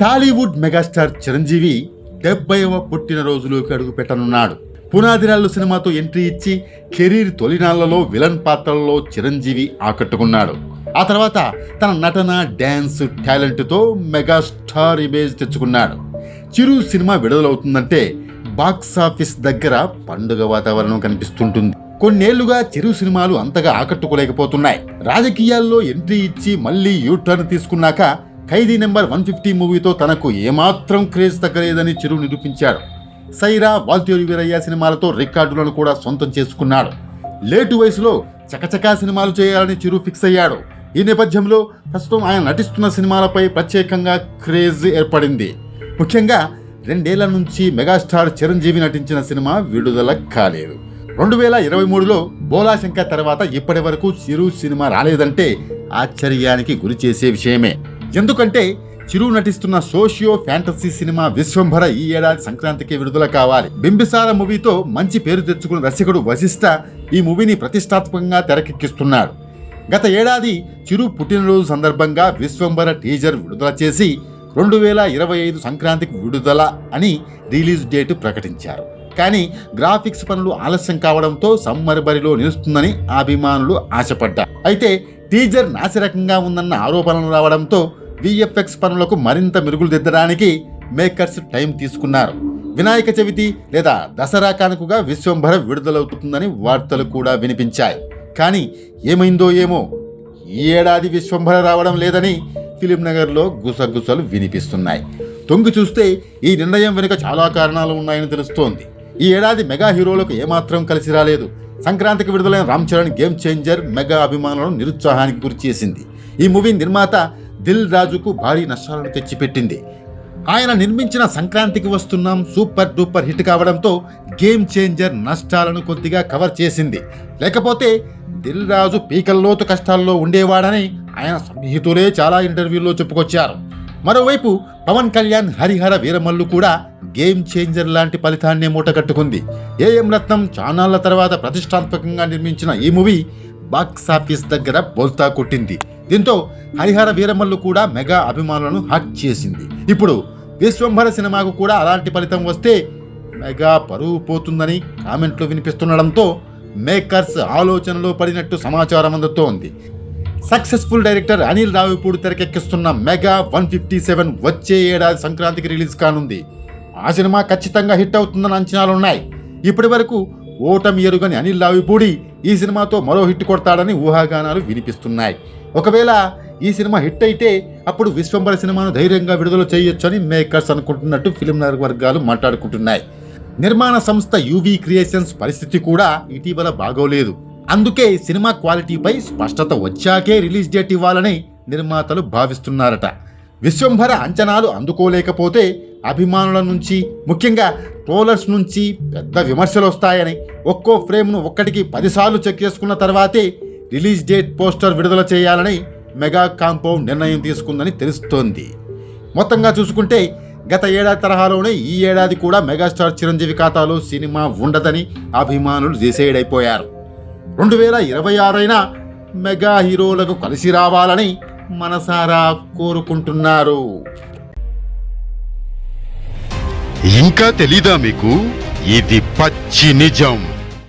Tollywood megastar Chiranjeevi డెబ్బైవ పుట్టినరోజులోకి అడుగు పెట్టనున్నాడు. పునాదిరాళ్ళు సినిమాతో ఎంట్రీ ఇచ్చి కెరీర్ తొలినాళ్ళలో విలన్ పాత్రల్లో చిరంజీవి ఆకట్టుకున్నాడు. ఆ తర్వాత తన నటన డ్యాన్స్ టాలెంట్తో మెగాస్టార్ ఇమేజ్ తెచ్చుకున్నాడు. చిరు సినిమా విడుదలవుతుందంటే బాక్స్ ఆఫీస్ దగ్గర పండుగ వాతావరణం కనిపిస్తుంటుంది. కొన్నేళ్ళుగా చిరు సినిమాలు అంతగా ఆకట్టుకోలేకపోతున్నాయి. రాజకీయాల్లో ఎంట్రీ ఇచ్చి మళ్ళీ యూటర్న్ తీసుకున్నాక ఖైదీ నెంబర్ వన్ ఫిఫ్టీ మూవీతో తనకు ఏమాత్రం క్రేజ్ తగ్గలేదని చిరు నిరూపించాడు. సైరా వాల్తేరు వీరయ్య సినిమాలతో రికార్డులను కూడా సొంతం చేసుకున్నాడు. లేటు వయసులో చకచకా సినిమాలు చేయాలని చిరు ఫిక్స్ అయ్యాడు. ఈ నేపథ్యంలో ప్రస్తుతం ఆయన నటిస్తున్న సినిమాలపై ప్రత్యేకంగా క్రేజ్ ఏర్పడింది. ముఖ్యంగా రెండేళ్ళ నుంచి మెగాస్టార్ చిరంజీవి నటించిన సినిమా విడుదల కాలేదు. రెండు వేల ఇరవై మూడులో బోలాశంకర్ తర్వాత ఇప్పటి వరకు చిరు సినిమా రాలేదంటే ఆశ్చర్యానికి గురి చేసే విషయమే. ఎందుకంటే చిరు నటిస్తున్న సోషియో ఫ్యాంటసీ సినిమా విశ్వంభర ఈ ఏడాది సంక్రాంతికి విడుదల కావాలి. బింబిసార మూవీతో మంచి పేరు తెచ్చుకున్న రసికుడు వశిష్ఠ ఈ మూవీని ప్రతిష్టాత్మకంగా తెరకెక్కిస్తున్నాడు. గత ఏడాది చిరు పుట్టినరోజు సందర్భంగా విశ్వంభర టీజర్ విడుదల చేసి రెండు వేల ఇరవై ఐదు సంక్రాంతికి విడుదల అని రిలీజ్ డేట్ ప్రకటించారు. కానీ గ్రాఫిక్స్ పనులు ఆలస్యం కావడంతో సమ్మర్ బరిలో నిలుస్తుందని అభిమానులు ఆశపడ్డారు. అయితే టీజర్ నాసిరకంగా ఉందన్న ఆరోపణలు రావడంతో విఎఫ్ఎక్స్ పనులకు మరింత మెరుగులు దిద్దడానికి మేకర్స్ టైం తీసుకున్నారు. వినాయక చవితి లేదా దసరా కానుకగా విశ్వంభర విడుదలవుతుందని వార్తలు కూడా వినిపించాయి. కానీ ఏమైందో ఏమో ఈ ఏడాది విశ్వంభర రావడం లేదని ఫిలిం నగర్లో గుసగుసలు వినిపిస్తున్నాయి. తొంగి చూస్తే ఈ నిర్ణయం వెనుక చాలా కారణాలు ఉన్నాయని తెలుస్తోంది. ఈ ఏడాది మెగా హీరోలకు ఏమాత్రం కలిసి రాలేదు. సంక్రాంతికి విడుదలైన Ram Charan game changer mega అభిమానులను నిరుత్సాహానికి గురి చేసింది. ఈ మూవీ నిర్మాత దిల్ రాజుకు భారీ నష్టాలను తెచ్చిపెట్టింది. ఆయన నిర్మించిన సంక్రాంతికి వస్తున్నాం సూపర్ డూపర్ హిట్ కావడంతో గేమ్ చేంజర్ నష్టాలను కొద్దిగా కవర్ చేసింది. లేకపోతే దిల్ రాజు పీకల్లోతు కష్టాల్లో ఉండేవాడని ఆయన సన్నిహితులే చాలా ఇంటర్వ్యూల్లో చెప్పుకొచ్చారు. మరోవైపు పవన్ కళ్యాణ్ హరిహర వీరమల్లు కూడా గేమ్ చేంజర్ లాంటి ఫలితాన్ని మూటగట్టుకుంది. ఏఎం రత్నం చానాళ్ళ తర్వాత ప్రతిష్టాత్మకంగా నిర్మించిన ఈ మూవీ బాక్స్ ఆఫీస్ దగ్గర బోల్తా కొట్టింది. దీంతో హరిహర వీరమల్లు కూడా మెగా అభిమానులను హక్ చేసింది. ఇప్పుడు విశ్వంభర సినిమాకు కూడా అలాంటి ఫలితం వస్తే మెగా పరువు పోతుందని కామెంట్లు వినిపిస్తుండడంతో మేకర్స్ ఆలోచనలో పడినట్టు సమాచారం అందుతోంది. సక్సెస్ఫుల్ డైరెక్టర్ అనిల్ రావిపూడి తెరకెక్కిస్తున్న మెగా వన్ ఫిఫ్టీ సెవెన్ వచ్చే ఏడాది సంక్రాంతికి రిలీజ్ కానుంది. ఆ సినిమా ఖచ్చితంగా హిట్ అవుతుందని అంచనాలున్నాయి ఇప్పటి వరకు ఓటమి ఎరుగని అనిల్ రావిపూడి ఈ సినిమాతో మరో హిట్ కొడతాడని ఊహాగానాలు వినిపిస్తున్నాయి. ఒకవేళ ఈ సినిమా హిట్ అయితే అప్పుడు విశ్వంబర సినిమాను ధైర్యంగా విడుదల చేయొచ్చని మేకర్స్ అనుకుంటున్నట్టు ఫిలిం వర్గాలు మాట్లాడుకుంటున్నాయి. నిర్మాణ సంస్థ యూవీ క్రియేషన్స్ పరిస్థితి కూడా ఇటీవల బాగోలేదు. అందుకే సినిమా క్వాలిటీపై స్పష్టత వచ్చాకే రిలీజ్ డేట్ ఇవ్వాలని నిర్మాతలు భావిస్తున్నారట. విశ్వంభర అంచనాలు అందుకోలేకపోతే అభిమానుల నుంచి ముఖ్యంగా ట్రోలర్స్ నుంచి పెద్ద విమర్శలు వస్తాయని ఒక్కో ఫ్రేమ్ను ఒక్కటికి పదిసార్లు చెక్ చేసుకున్న తర్వాతే రిలీజ్ డేట్ పోస్టర్ విడుదల చేయాలని మెగా కాంపౌండ్ నిర్ణయం తీసుకుందని తెలుస్తోంది. మొత్తంగా చూసుకుంటే గత ఏడాది తరహాలోనే ఈ ఏడాది కూడా మెగాస్టార్ చిరంజీవి ఖాతాలో సినిమా ఉండదని అభిమానులు డిసైడ్ అయిపోయారు. రెండు వేల ఇరవై ఆరైనా మెగా హీరోలకు కలిసి రావాలని మనసారా కోరుకుంటున్నారు. ఇంకా తెలీదా మీకు? ఇది పచ్చి నిజం.